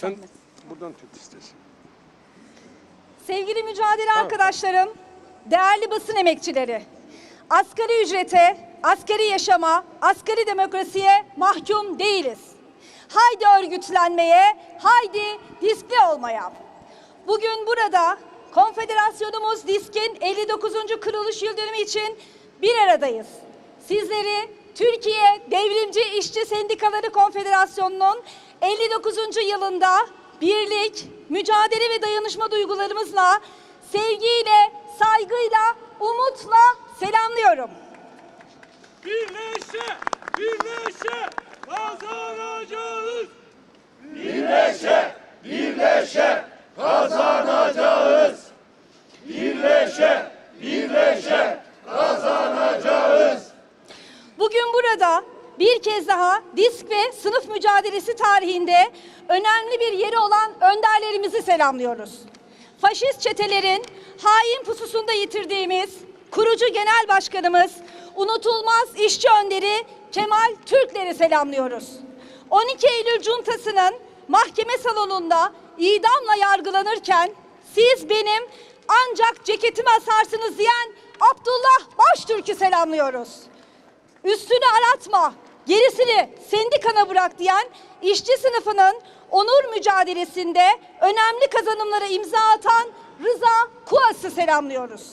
Sen buradan tut istersen. Sevgili mücadele arkadaşlarım, değerli basın emekçileri, asgari ücrete, asgari yaşama, asgari demokrasiye mahkum değiliz. Haydi örgütlenmeye, haydi diskli olmaya. Bugün burada Konfederasyonumuz Disk'in 59. kuruluş yıl dönümü için bir aradayız. Sizleri Türkiye Devrimci İşçi Sendikaları Konfederasyonu'nun 59. yılında birlik, mücadele ve dayanışma duygularımızla, sevgiyle, saygıyla, umutla selamlıyorum. Birleşe, birleşe kazanacağız. Bugün burada bir kez daha disk ve sınıf mücadelesi tarihinde önemli bir yeri olan önderlerimizi selamlıyoruz. Faşist çetelerin hain pususunda yitirdiğimiz kurucu genel başkanımız, unutulmaz işçi önderi Kemal Türkler'i selamlıyoruz. 12 Eylül cuntasının mahkeme salonunda idamla yargılanırken siz benim ancak ceketimi asarsınız diyen Abdullah Baştürk'ü selamlıyoruz. Üstünü aratma, gerisini sendikana bırak diyen işçi sınıfının onur mücadelesinde önemli kazanımlara imza atan Rıza Kuas'ı selamlıyoruz.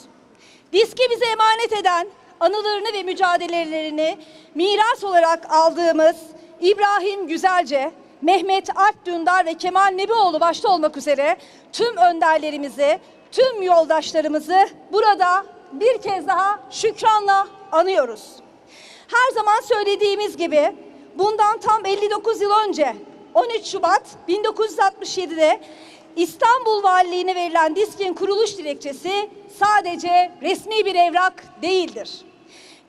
Diski bize emanet eden anılarını ve mücadelelerini miras olarak aldığımız İbrahim Güzelce, Mehmet Alp Dündar ve Kemal Nebioğlu başta olmak üzere tüm önderlerimizi, tüm yoldaşlarımızı burada bir kez daha şükranla anıyoruz. Her zaman söylediğimiz gibi bundan tam 59 yıl önce 13 Şubat 1967'de İstanbul Valiliğine verilen DİSK'in kuruluş dilekçesi sadece resmi bir evrak değildir.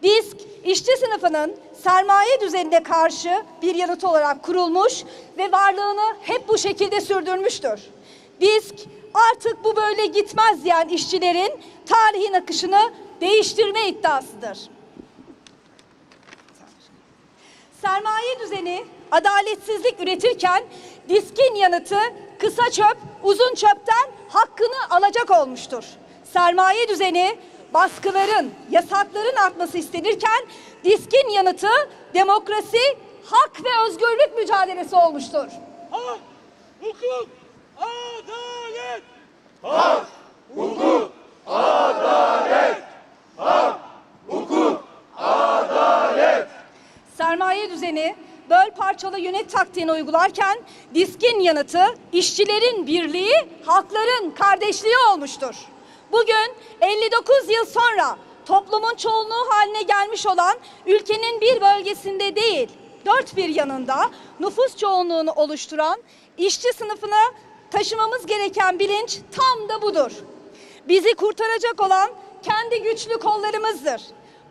DİSK, işçi sınıfının sermaye düzenine karşı bir yanıt olarak kurulmuş ve varlığını hep bu şekilde sürdürmüştür. DİSK artık bu böyle gitmez diyen işçilerin tarihin akışını değiştirme iddiasıdır. Sermaye düzeni adaletsizlik üretirken diskin yanıtı kısa çöp, uzun çöpten hakkını alacak olmuştur. Sermaye düzeni baskıların, yasakların artması istenirken diskin yanıtı demokrasi, hak ve özgürlük mücadelesi olmuştur. Hak, hukuk, adalet. Sermaye düzeni böl parçala yönet taktiğini uygularken diskin yanıtı işçilerin birliği, halkların kardeşliği olmuştur. Bugün 59 yıl sonra toplumun çoğunluğu haline gelmiş olan ülkenin bir bölgesinde değil, dört bir yanında nüfus çoğunluğunu oluşturan işçi sınıfına taşımamız gereken bilinç tam da budur. Bizi kurtaracak olan kendi güçlü kollarımızdır.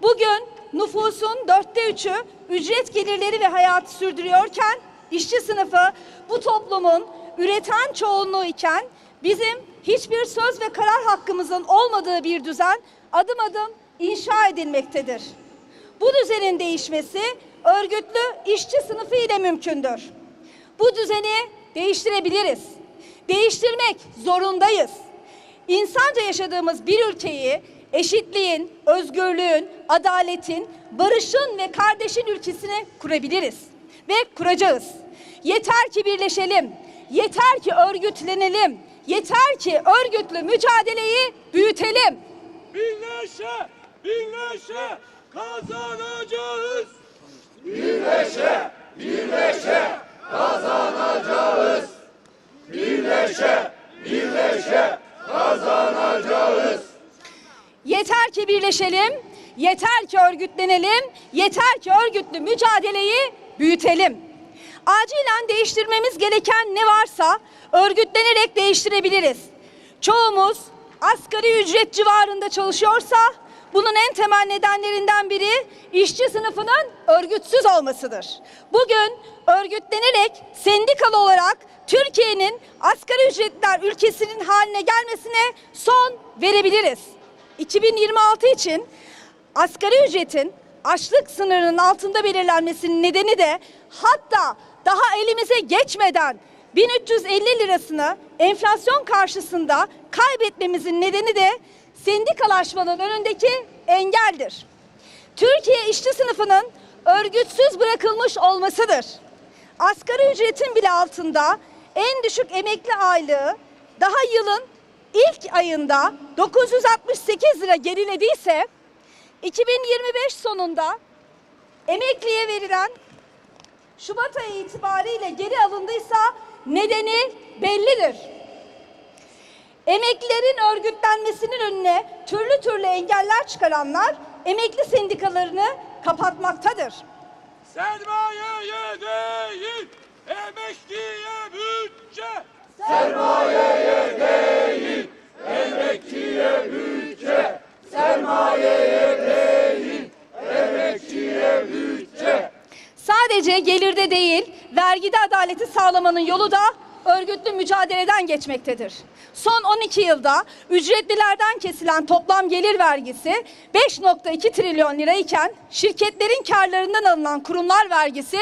Bugün nüfusun dörtte üçü ücret gelirleri ve hayatı sürdürüyorken işçi sınıfı bu toplumun üreten çoğunluğu iken bizim hiçbir söz ve karar hakkımızın olmadığı bir düzen adım adım inşa edilmektedir. Bu düzenin değişmesi örgütlü işçi sınıfı ile mümkündür. Bu düzeni değiştirebiliriz. Değiştirmek zorundayız. İnsanca yaşadığımız bir ülkeyi eşitliğin, özgürlüğün, adaletin, barışın ve kardeşin ülkesini kurabiliriz ve kuracağız. Yeter ki birleşelim, yeter ki örgütlenelim, yeter ki örgütlü mücadeleyi büyütelim. Birleşe, birleşe kazanacağız. Yeter ki birleşelim, yeter ki örgütlenelim, yeter ki örgütlü mücadeleyi büyütelim. Acilen değiştirmemiz gereken ne varsa örgütlenerek değiştirebiliriz. Çoğumuz asgari ücret civarında çalışıyorsa bunun en temel nedenlerinden biri işçi sınıfının örgütsüz olmasıdır. Bugün örgütlenerek sendikalı olarak Türkiye'nin asgari ücretler ülkesinin haline gelmesine son verebiliriz. 2026 için asgari ücretin açlık sınırının altında belirlenmesinin nedeni de hatta daha elimize geçmeden 1350 lirasını enflasyon karşısında kaybetmemizin nedeni de sendikalaşmanın önündeki engeldir. Türkiye işçi sınıfının örgütsüz bırakılmış olmasıdır. Asgari ücretin bile altında en düşük emekli aylığı daha yılın ilk ayında 968 lira gerilediyse 2025 sonunda emekliye verilen Şubat ayı itibariyle geri alındıysa nedeni bellidir. Emeklilerin örgütlenmesinin önüne türlü türlü engeller çıkaranlar emekli sendikalarını kapatmaktadır. Sermayeye değil, emekliye bütçe. Sadece gelirde değil, vergide adaleti sağlamanın yolu da örgütlü mücadeleden geçmektedir. Son 12 yılda ücretlilerden kesilen toplam gelir vergisi 5.2 trilyon lirayken şirketlerin karlarından alınan kurumlar vergisi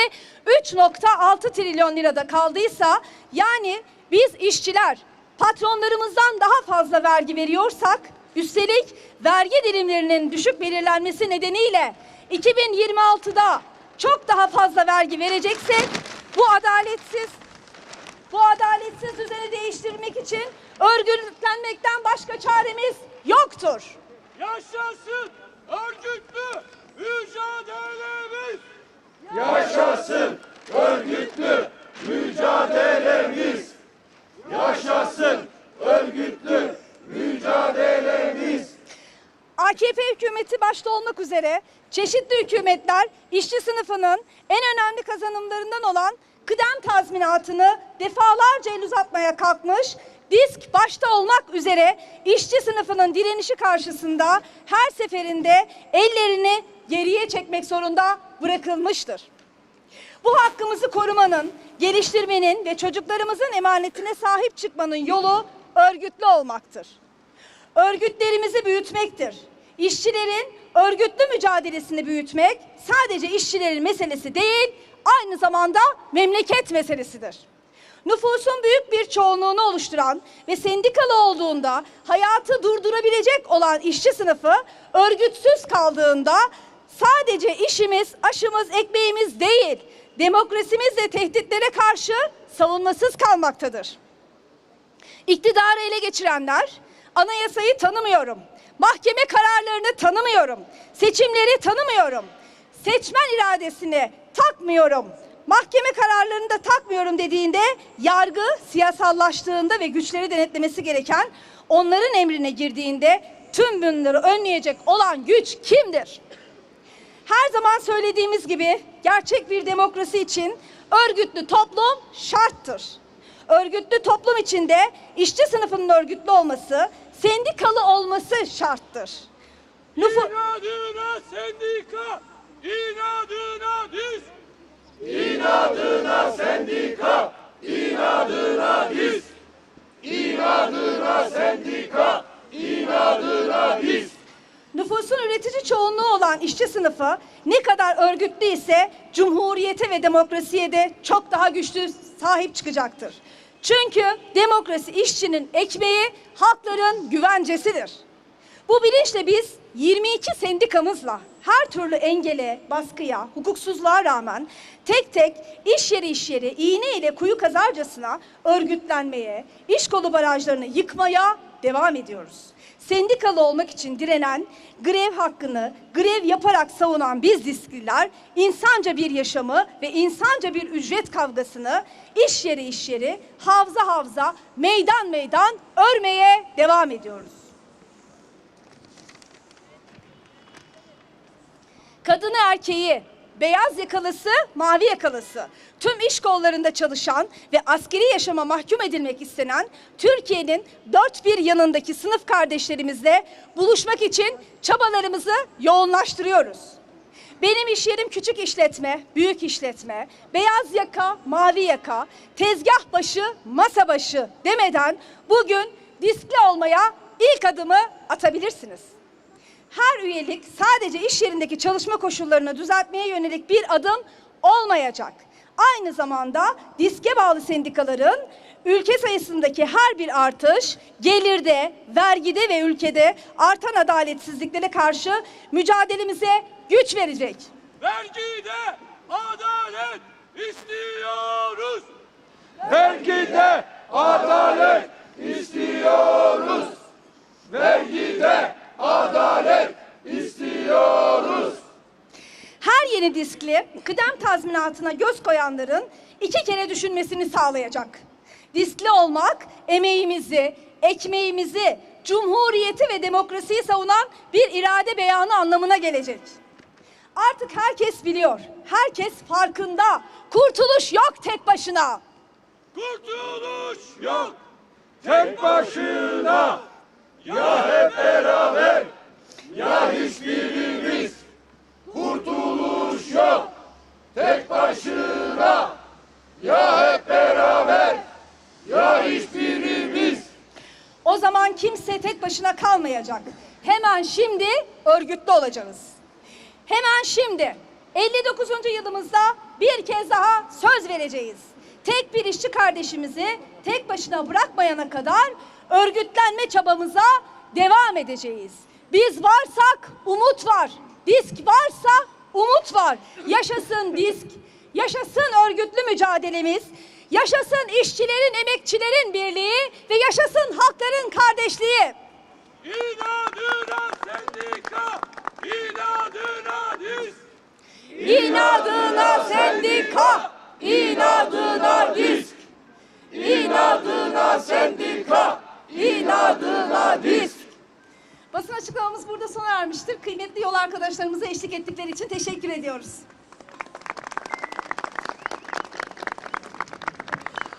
3.6 trilyon lirada kaldıysa yani biz işçiler patronlarımızdan daha fazla vergi veriyorsak üstelik vergi dilimlerinin düşük belirlenmesi nedeniyle 2026'da çok daha fazla vergi vereceksek bu adaletsiz bu adaletsiz düzeni değiştirmek için örgütlenmekten başka çaremiz yoktur. Yaşasın örgütlü mücadelemiz. Yaşasın örgütlü mücadelemiz. Yaşasın örgütlü mücadelemiz. AKP hükümeti başta olmak üzere çeşitli hükümetler işçi sınıfının en önemli kazanımlarından olan kıdem tazminatını defalarca el uzatmaya kalkmış, disk başta olmak üzere işçi sınıfının direnişi karşısında her seferinde ellerini geriye çekmek zorunda bırakılmıştır. Bu hakkımızı korumanın, geliştirmenin ve çocuklarımızın emanetine sahip çıkmanın yolu örgütlü olmaktır örgütlerimizi büyütmektir. İşçilerin örgütlü mücadelesini büyütmek sadece işçilerin meselesi değil, aynı zamanda memleket meselesidir. Nüfusun büyük bir çoğunluğunu oluşturan ve sendikalı olduğunda hayatı durdurabilecek olan işçi sınıfı örgütsüz kaldığında sadece işimiz, aşımız, ekmeğimiz değil, demokrasimiz ve tehditlere karşı savunmasız kalmaktadır. İktidarı ele geçirenler anayasayı tanımıyorum. Mahkeme kararlarını tanımıyorum. Seçimleri tanımıyorum. Seçmen iradesini takmıyorum. Mahkeme kararlarını da takmıyorum dediğinde yargı siyasallaştığında ve güçleri denetlemesi gereken onların emrine girdiğinde tüm bunları önleyecek olan güç kimdir? Her zaman söylediğimiz gibi gerçek bir demokrasi için örgütlü toplum şarttır. Örgütlü toplum içinde işçi sınıfının örgütlü olması, sendikalı olması şarttır. Nüfu- İnadına sendika, inadına diz. İnadına sendika, inadına diz. İnadına sendika, inadına diz. Nüfusun üretici çoğunluğu olan işçi sınıfı ne kadar örgütlü ise cumhuriyete ve demokrasiye de çok daha güçlü sahip çıkacaktır. Çünkü demokrasi işçinin ekmeği, halkların güvencesidir. Bu bilinçle biz 22 sendikamızla her türlü engele, baskıya, hukuksuzluğa rağmen tek tek iş yeri iş yeri iğne ile kuyu kazarcasına örgütlenmeye, iş kolu barajlarını yıkmaya devam ediyoruz. Sendikalı olmak için direnen, grev hakkını grev yaparak savunan biz diskliler insanca bir yaşamı ve insanca bir ücret kavgasını iş yeri iş yeri, havza havza, meydan meydan örmeye devam ediyoruz. kadını erkeği, beyaz yakalısı, mavi yakalısı, tüm iş kollarında çalışan ve askeri yaşama mahkum edilmek istenen Türkiye'nin dört bir yanındaki sınıf kardeşlerimizle buluşmak için çabalarımızı yoğunlaştırıyoruz. Benim iş yerim küçük işletme, büyük işletme, beyaz yaka, mavi yaka, tezgah başı, masa başı demeden bugün diskli olmaya ilk adımı atabilirsiniz her üyelik sadece iş yerindeki çalışma koşullarını düzeltmeye yönelik bir adım olmayacak. Aynı zamanda diske bağlı sendikaların ülke sayısındaki her bir artış gelirde, vergide ve ülkede artan adaletsizliklere karşı mücadelemize güç verecek. Vergide adalet istiyoruz. Vergide adalet istiyoruz. Vergide adalet istiyoruz. Her yeni diskli kıdem tazminatına göz koyanların iki kere düşünmesini sağlayacak. Diskli olmak emeğimizi, ekmeğimizi, cumhuriyeti ve demokrasiyi savunan bir irade beyanı anlamına gelecek. Artık herkes biliyor, herkes farkında. Kurtuluş yok tek başına. Kurtuluş yok. Tek başına ya hep beraber ya hiçbirimiz kurtuluş yok. Tek başına ya hep beraber ya hiçbirimiz O zaman kimse tek başına kalmayacak. Hemen şimdi örgütlü olacağız. Hemen şimdi 59. yılımızda bir kez daha söz vereceğiz. Tek bir işçi kardeşimizi tek başına bırakmayana kadar örgütlenme çabamıza devam edeceğiz. Biz varsak umut var. Disk varsa umut var. Yaşasın disk, yaşasın örgütlü mücadelemiz, yaşasın işçilerin, emekçilerin birliği ve yaşasın halkların kardeşliği. İnadına sendika, inadına disk. İnadına sendika, inadına disk. inadına sendika, inadına disk. Basın açıklamamız burada sona ermiştir. Kıymetli yol arkadaşlarımıza eşlik ettikleri için teşekkür ediyoruz.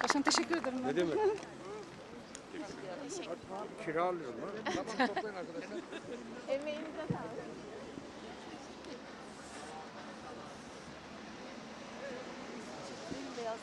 Başkanım teşekkür ederim. Ne demek? Kira alıyorum ha. Tamam toplayın arkadaşlar. Emeğinize sağlık. Beyaz